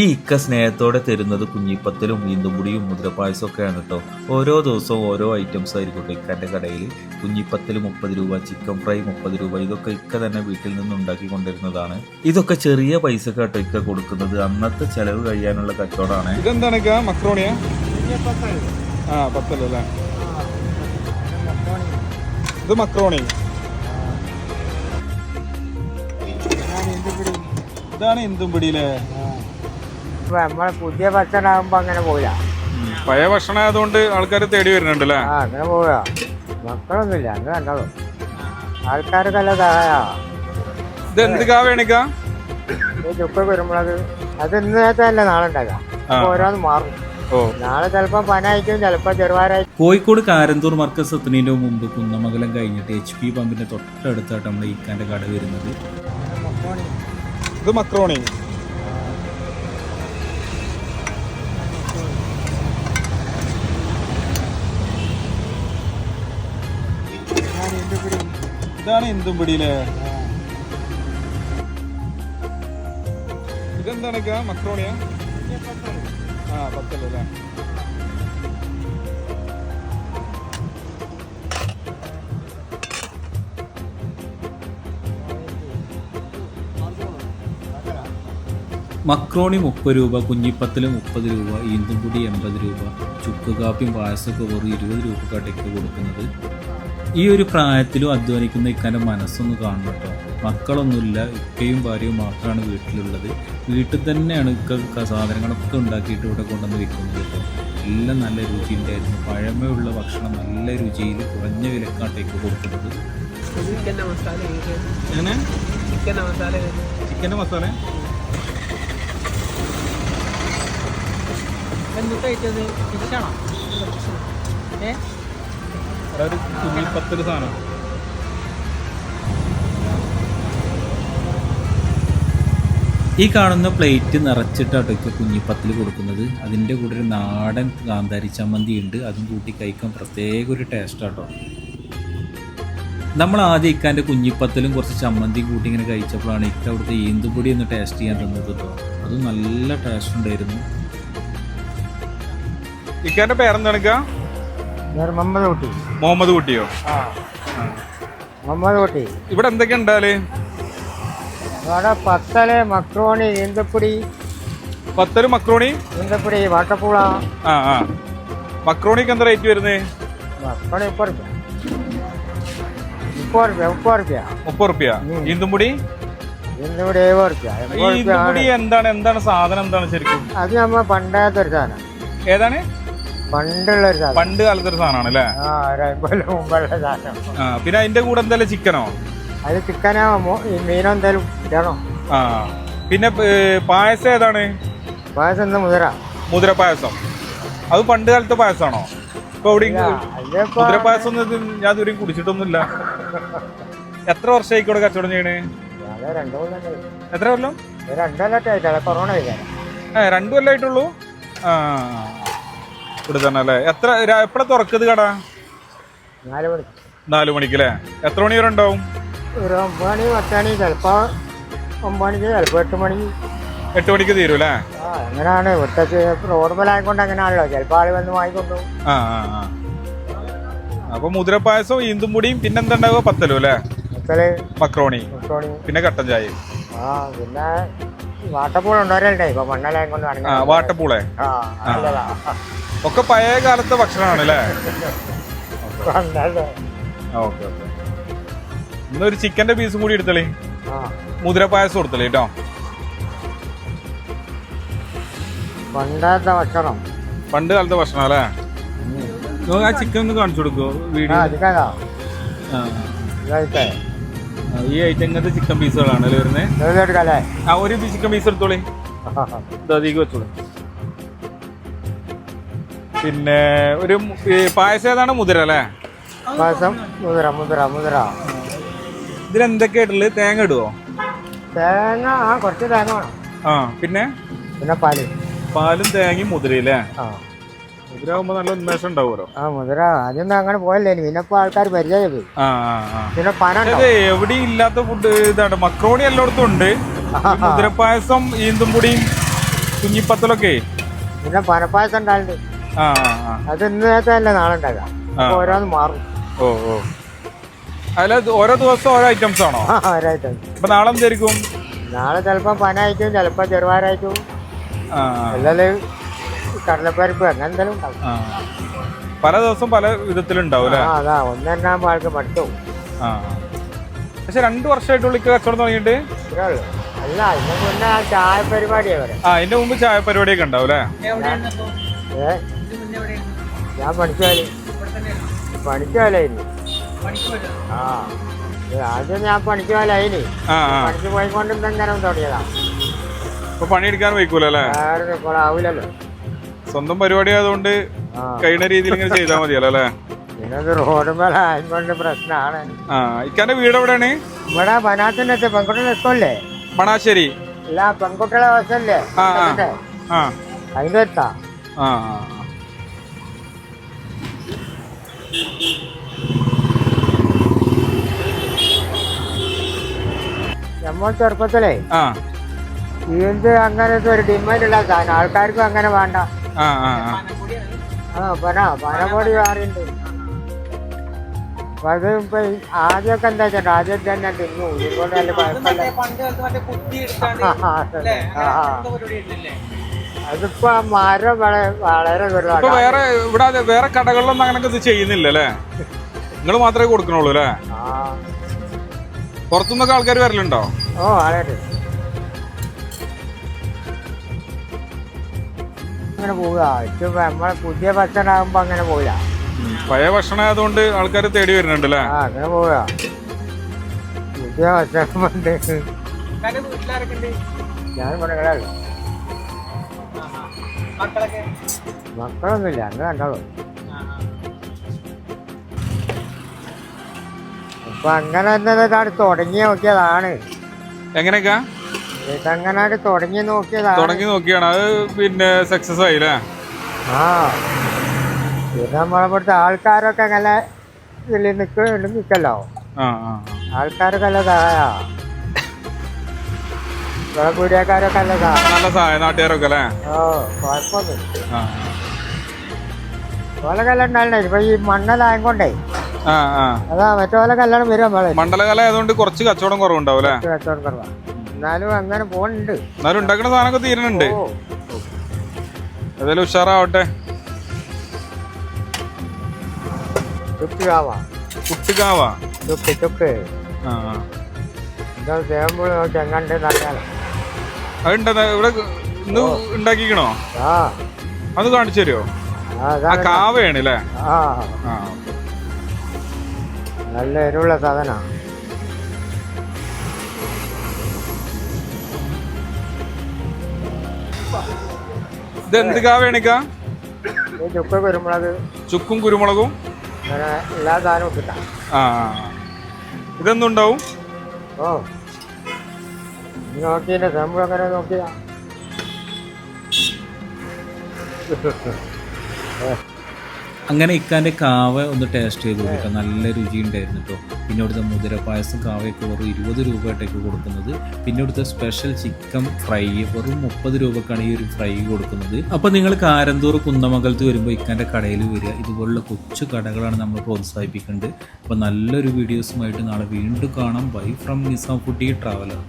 ഈ ഇക്ക സ്നേഹത്തോടെ തരുന്നത് കുഞ്ഞിപ്പത്തലും ഈന്തുമുടിയും മുദ്രപ്പായസം ഒക്കെയാണ് കേട്ടോ ഓരോ ദിവസവും ഓരോ ഐറ്റംസ് ആയിരിക്കും ഇക്കാന്റെ കടയിൽ കുഞ്ഞിപ്പത്തൽ മുപ്പത് രൂപ ചിക്കൻ ഫ്രൈ മുപ്പത് രൂപ ഇതൊക്കെ ഇക്ക തന്നെ വീട്ടിൽ നിന്ന് ഉണ്ടാക്കി കൊണ്ടിരുന്നതാണ് ഇതൊക്കെ ചെറിയ പൈസ കേട്ടോ ഇക്ക കൊടുക്കുന്നത്. അന്നത്തെ ചെലവ് കഴിയാനുള്ള കച്ചവടമാണ്. ഇതെന്താണ്? മക്രോണിയ? ആ പത്തല്ലേ ഇത് മക്രോണി. ഇതാണ് എന്തും പിടിയില്ലേ ഇപ്പൊ നമ്മളെ പുതിയ ഭക്ഷണമാകുമ്പോ അങ്ങനെ പോയില്ല പഴയ ഭക്ഷണം ആയതുകൊണ്ട് ആൾക്കാർ തേടി വരുന്നുണ്ട് അല്ലേ ആ അങ്ങനെ പോവുക. മക്കളൊന്നുമില്ല അങ്ങനെ കണ്ടോളൂ. ആൾക്കാർക്ക് നല്ല സഹായ. ഇത് എന്ത് കാവേണിക്ക ഈ ചുക്ക് കുരുമുളക്. അത് ഇന്നത്തെ അല്ല നാളെ ഉണ്ടാക്കാം ഓരോന്ന് മാറും. ഓ. നാളെ ചിലപ്പോ പനായിട്ടും ചിലപ്പോ ചെറുവാരായിട്ടും കോഴിക്കോട് കാരന്തൂർ മർക്കസ് എത്തുന്നതിന് മുമ്പ് കുന്നമംഗലം കഴിഞ്ഞിട്ട് എച്ച് പി പമ്പിന്റെ തൊട്ടടുത്തായിട്ട് നമ്മൾ ഇക്കാന്റെ കട വരുന്നത്. ഇത് മക്രോണി. ഇതാണ് എന്തും പിടിയില്ലേ ഇതെന്താണ് മക്രോണിയാ? ആ പത്തല്ലേ മക്രോണി മുപ്പത് രൂപ കുഞ്ഞിപ്പത്തിൽ മുപ്പത് രൂപ ഈന്തുംപൊടി എൺപത് രൂപ ചുക്ക് കാപ്പിയും പായസമൊക്കെ വെറും ഇരുപത് രൂപക്കാട്ടേക്ക് കൊടുക്കുന്നത്. ഈ ഒരു പ്രായത്തിലും അധ്വാനിക്കുന്ന ഇക്കാന്റെ മനസ്സൊന്ന് കാണണം കേട്ടോ. മക്കളൊന്നുമില്ല ഇക്കയും ഭാര്യയും മാത്രമാണ് വീട്ടിലുള്ളത്. വീട്ടിൽ തന്നെയാണ് ഇക്ക സാധനങ്ങളൊക്കെ ഉണ്ടാക്കിയിട്ട് ഇവിടെ കൊണ്ടുവന്ന് വിൽക്കുന്നത് കേട്ടോ. എല്ലാം നല്ല രുചിയുണ്ടായിരുന്നു. പഴമയുള്ള ഭക്ഷണം നല്ല രുചിയിൽ കുറഞ്ഞ വിലക്കാട്ടേക്ക് കൊടുക്കുന്നത്. ചിക്കന്റെ മസാല ചിക്കന്റെ മസാല ചിക്കന്റെ മസാല? എന്തൊക്കെ കഴിച്ചത് ഫിഷാണോ? ഏ? ഒരു കുഞ്ഞിപ്പത്തൊരു സാധനം. ഈ കാണുന്ന പ്ലേറ്റ് നിറച്ചിട്ടാണ് കുഞ്ഞിപ്പത്തിൽ കൊടുക്കുന്നത്. അതിന്റെ കൂടെ ഒരു നാടൻ കാന്താരി ചമ്മന്തി ഉണ്ട് അതും കൂട്ടി കഴിക്കാൻ പ്രത്യേക ഒരു ടേസ്റ്റ് ആട്ടോ. നമ്മൾ ആദ്യം ഇക്കാന്റെ കുഞ്ഞിപ്പത്തലും കുറച്ച് ചമ്മന്തി കൂട്ടി ഇങ്ങനെ കഴിച്ചപ്പോഴാണ് ഇക്ക അവിടുത്തെ ഈന്തുപൊടി ഒന്ന് ടേസ്റ്റ് ചെയ്യാൻ തന്നത് കേട്ടോ. അത് നല്ല ടേസ്റ്റ് ഉണ്ടായിരുന്നു. ഇക്കാന്റെ പേരെന്താണ് ഇക്ക? മുഹമ്മദ് കുട്ടി. മുഹമ്മദ് കുട്ടിയോ? മുഹമ്മദ് കുട്ടി. ഇവിടെ എന്തൊക്കെ ഉണ്ടാൽ? ഇവിടെ പത്തൽ മക്രോണി ഈന്തപ്പൊടി. പത്തൽ മക്രോണി? ഈന്തപ്പൊടി വാട്ടപ്പൂള. ആ ആ. മക്രോണിക്ക് എന്താ റേറ്റ് വരുന്നത് മക്രോണി മുപ്പത് റുപ്യ. മുപ്പത് റുപ്യ മുപ്പത് റുപ്യ. മുപ്പത് റുപ്യ. ഈന്തുംപൊടി ഇന്നിവിടെ എഴുപത് റുപ്യ. ഈ എൺപത് റുപ്യ ആണ്. ഈന്തുംപൊടി എന്താണ്? എന്താണ് സാധനം എന്താണ് ശരിക്കും? അത് നമ്മ പണ്ടത്തെ ഒരു സാധനം. ഏതാണ്? പണ്ടുള്ള ഒരു സാധനം. പണ്ട് കാലത്തെ ഒരു സാധനമാണ് അല്ലേ? ആ ഒരു അമ്പത് മുമ്പുള്ള സാധനം. ആ പിന്നെ അതിന്റെ കൂടെ എന്തായാലും ചിക്കനോ? അത് ചിക്കനോ മോ- ഈ മീനോ എന്തായാലും ഇടണം? ആ പിന്നെ ഏ, പായസം ഏതാണ്? പായസം ഒന്ന് മുതിര? മുതിര പായസം അത് പണ്ട് കാലത്തെ പായസമാണോ? ഇപ്പൊ അതിപ്പോ മുതിര പായസം ഒന്നും ഇത് ഞാൻ ഇതുവരെയും കുടിച്ചിട്ടൊന്നുമില്ല. എത്ര വർഷമായി ഇവിടെ കച്ചവടം ചെയ്യണേ? അത് രണ്ടു കൊല്ലം എത്ര കൊല്ലം? രണ്ടു ആയിട്ടാണ് കൊറോണ ഏ രണ്ടു കൊല്ലമായിട്ടുള്ളൂ ആ ഇവിടെ തന്നെ അല്ലേ? എത്ര എപ്പോഴാ തുറക്കത് കട? നാല് മണിക്ക്. നാലു മണിക്ക് അല്ലേ എത്ര മണി വരെ ഉണ്ടാവും ഒരു ഒമ്പത് മണി പത്ത് മണി ചിലപ്പോ ഒമ്പത് മണിക്ക് ചിലപ്പോ എട്ട് മണിക്ക് എട്ട് മണിക്ക് തീരും അല്ലേ? ആ അങ്ങനെയാണ് ഇവിടുത്തെ റോഡ് മേലായിക്കൊണ്ട് അങ്ങനെയാണല്ലോ. ചിലപ്പോൾ ആൾ വന്ന് വാങ്ങിക്കൊണ്ടു ആ ആ ആ. അപ്പൊ മുതിര പായസം ഈന്തുംപൊടിയും പിന്നെന്താ ഉണ്ടാവുക പത്തലും അല്ലേ? പത്തൽ. മക്രോണി. മക്രോണി. പിന്നെ കട്ടൻ ചായ ആ പിന്നെ വാട്ടപ്പൂൾ ഉണ്ടാവലുണ്ടേ? ഇപ്പൊ നടങ്ങാൻ വാട്ടപ്പൂളെ ആ നല്ലതാ. ഒക്കെ പഴയ കാലത്തെ ഭക്ഷണമാണ് അല്ലേ നല്ലതാ. Okay okay. ഇന്നൊരു ചിക്കന്റെ പീസും കൂടി എടുത്തളി. മുതിര പായസം കൊടുത്തളി കേട്ടോ. പണ്ടത്തെ ഭക്ഷണം. പണ്ട് കാലത്തെ ഭക്ഷണം അല്ലേ? ആ ചിക്കൻ ഒന്ന് കാണിച്ചു കൊടുക്കോ വീഡിയോ ഈ ഐറ്റം ഇങ്ങനത്തെ ചിക്കൻ പീസുകളാണ് അല്ലേ വരുന്നത് ആ ഒരു ചിക്കൻ പീസ് എടുത്തോളി. അതിലേക്ക് വെച്ചോളൂ. പിന്നെ ഒരു പായസം ഏതാണ്? മുതിര അല്ലേ? പായസം? മുതിര മുതിര മുതിര. ഇതിൽ എന്തൊക്കെയായിട്ടുള്ളത് തേങ്ങ ഇടുവോ? തേങ്ങ ആ കുറച്ച് തേങ്ങ വേണം. ആ പിന്നെ? പിന്നെ പാൽ. പാലും തേങ്ങയും മുതിരയില്ലേ ആ. മുതിരാകുമ്പോ നല്ല ഉന്മേഷം ഉണ്ടാവുമല്ലോ. ആ മുതിര. ആദ്യം അങ്ങനെ പോയല്ലേ പിന്നെ ഇപ്പൊ ആൾക്കാർ പരിചയം പിന്നെ പന എവിടെയും ഇല്ലാത്ത ഫുഡ് ഇതാണ്. മക്രോണി എല്ലായിടത്തും ഉണ്ട്. മുതിരപ്പായസം ഈന്തും പൊടിയും കുഞ്ഞിപ്പത്തലൊക്കെ പിന്നെ പനപ്പായസം ഉണ്ടായിട്ടുണ്ട് അത് ഇന്നത്തെ അല്ല നാളെ ഉണ്ടാക്കാം ഓരോന്ന് മാറും. ഓ ഓ. ഓരോ ദിവസം ഓരോ ഐറ്റംസ് ആണോ? ഓരോ ഐറ്റംസ് അപ്പൊ നാളെ എന്തായിരിക്കും നാളെ ചിലപ്പോ പനായിട്ടും ചിലപ്പോ ചെറുപാരായിട്ടും കടലപ്പരിപ്പ് അങ്ങനെ എന്തെങ്കിലും ഉണ്ടാവും. പല ദിവസം പല വിധത്തിലുണ്ടാവും അതാ. ഒന്നെണ്ണാകുമ്പോ ആൾക്ക് മടുത്തു പക്ഷെ രണ്ടു വർഷമായിട്ടുള്ള കച്ചവടം തുടങ്ങിയിട്ട്? അല്ല ഇതിന് മുന്നേ ചായ പരിപാടിയാ വരെ ആ അതിന്റെ മുമ്പ് ചായ പരിപാടിയൊക്കെ ഉണ്ടാവും അല്ലേ? ഞാൻ പഠിച്ചാൽ പഠിച്ചാലായിരുന്നു ആ. ആദ്യം ഞാൻ പഠിച്ചാലായിന് പഠിച്ചു പോയിക്കൊണ്ട് പോയിക്കൊണ്ടിരുന്നേരം തുടങ്ങിയതാ. ഇപ്പൊ പണിയെടുക്കാൻ വയ്ക്കൂല അല്ലേ? വേറെ കൊളാവൂലല്ലോ സ്വന്തം പരിപാടി ആയതുകൊണ്ട് കഴിയുന്ന രീതിയിൽ ഇങ്ങനെ ചെയ്താൽ മതിയല്ലോ അല്ലേ? പ്രശ്നമാണ് ഇക്കാന്റെ വീട് എവിടെയാണ്? ഇവിടെ വനാത്തിന്റെ പെൺകുട്ടികളെ സ്കൂളില്ലേ? മണാശ്ശേരി. അല്ല പെൺകുട്ടികളെ ബസ്സല്ലേ അതിന്റെ അടുത്താ. ആ. നമ്മൾ ചെറുപ്പത്തിലേ ആ. ഇത് അങ്ങനത്തെ ഒരു ഡിമാൻഡുള്ള സാധനം. ആൾക്കാർക്കും അങ്ങനെ വേണ്ട. ആ പന പനപ്പൊടി മാറിയുണ്ട് അപ്പൊ അത് ഇപ്പൊ ആദ്യമൊക്കെ എന്താ വെച്ചാൽ ആദ്യം തന്നെ തിന്നു. ഇതുകൊണ്ട് നല്ല കുഴപ്പമില്ല. അതിപ്പോ മരം വളരെ ഇപ്പൊ വേറെ ഇവിടെ അത് വേറെ കടകളിലൊന്നും അങ്ങനെ ഇത് ചെയ്യുന്നില്ല അല്ലേ? നിങ്ങൾ മാത്രമേ കൊടുക്കണുള്ളൂ അല്ലേ? ആ. പുറത്തുനിന്നൊക്കെ ആൾക്കാർ വരലുണ്ടോ? ഓ വളരെ. അങ്ങനെ പോവുക. ഇപ്പൊ നമ്മളെ പുതിയ ഭക്ഷണമാകുമ്പോ അങ്ങനെ പോവില്ല. പഴയ ഭക്ഷണം ആയതുകൊണ്ട് ആൾക്കാർ തേടി വരുന്നുണ്ട് അല്ലേ? ആ അങ്ങനെ പോവുക. പുതിയ ഭക്ഷണം ഉണ്ട്. ഞാൻ ആ. മക്കളൊക്കെ മക്കളൊന്നുമില്ല അങ്ങനെ കണ്ടോളൂ. അപ്പൊ അങ്ങനെ തുടങ്ങി നോക്കിയതാണ്. എങ്ങനെയൊക്കെ? ഇതങ്ങനെ തുടങ്ങി നോക്കിയതാണ്. തുടങ്ങി നോക്കിയാണ്. അത് പിന്നെ സക്സസ് ആയില്ലേ? ആ. നമ്മളിവിടുത്തെ ആൾക്കാരൊക്കെ അങ്ങനെ ഇതിൽ നിൽക്കല്ലോ ആൾക്കാരൊക്കെ നല്ല സഹായ. നല്ല സഹായം നാട്ടുകാരൊക്കെ അല്ലേ? ഓ കുഴപ്പമൊന്നും ആ ഇപ്പൊ ഈ മണ്ണലായം കൊണ്ടേ ആ ആ. അതാ മറ്റോലെ കല്യാണം വരും നമ്മളെ. മണ്ഡലകാല ആയതുകൊണ്ട് കുറച്ച് കച്ചവടം കുറവുണ്ടാവും അല്ലേ? കച്ചവടം കുറവാ. എന്നാലും അങ്ങനെ പോണുണ്ട്. എന്നാലും ഉണ്ടാക്കുന്ന സാധനമൊക്കെ തീരുന്നുണ്ട്. ഓ. ഏതായാലും ഉഷാറാവട്ടെ. കുട്ടിക്കാവാ ചുക്ക് ചുക്ക് ആ ആ. എന്താ തേമ്പുൾ നോക്കി എങ്ങനെ നല്ലതാണ് അതുണ്ട് ഇവിടെ ഇന്ന് ഉണ്ടാക്കിക്കണോ? അത് കാണിച്ചു തരുമോ ആ, കാവയാണ് അല്ലേ? നല്ല എരിവുള്ള സാധന. ഇത് എന്ത് കാവയാണിക്ക ചുക്ക് കുരുമുളക്. ചുക്കും കുരുമുളകും? എല്ലാ സാധനവും കിട്ടാം ആ. ഇതെന്തുണ്ടാവും? ഓ. നീ നമ്മൾ അങ്ങനെ നോക്കിയ അങ്ങനെ ഇക്കാന്റെ കാവ ഒന്ന് ടേസ്റ്റ് ചെയ്ത് കൊടുക്കാം നല്ല രുചി ഉണ്ടായിരുന്നു കേട്ടോ പിന്നെ ഇവിടുത്തെ മുതിര പായസം കാവയൊക്കെ വെറും ഇരുപത് രൂപയായിട്ടൊക്കെ കൊടുക്കുന്നത്. പിന്നെ ഇവിടുത്തെ സ്പെഷ്യൽ ചിക്കൻ ഫ്രൈ വെറും മുപ്പത് രൂപക്കാണ് ഈ ഒരു ഫ്രൈ കൊടുക്കുന്നത്. അപ്പോൾ നിങ്ങൾ കാരന്തൂർ കുന്നമംഗലത്ത് വരുമ്പോൾ ഇക്കാന്റെ കടയിൽ വരിക. ഇതുപോലുള്ള കൊച്ചു കടകളാണ് നമ്മൾ പ്രോത്സാഹിപ്പിക്കേണ്ടത് അപ്പോൾ നല്ലൊരു വീഡിയോസുമായിട്ട് നാളെ വീണ്ടും കാണാം. Bye from Nizam foodie traveller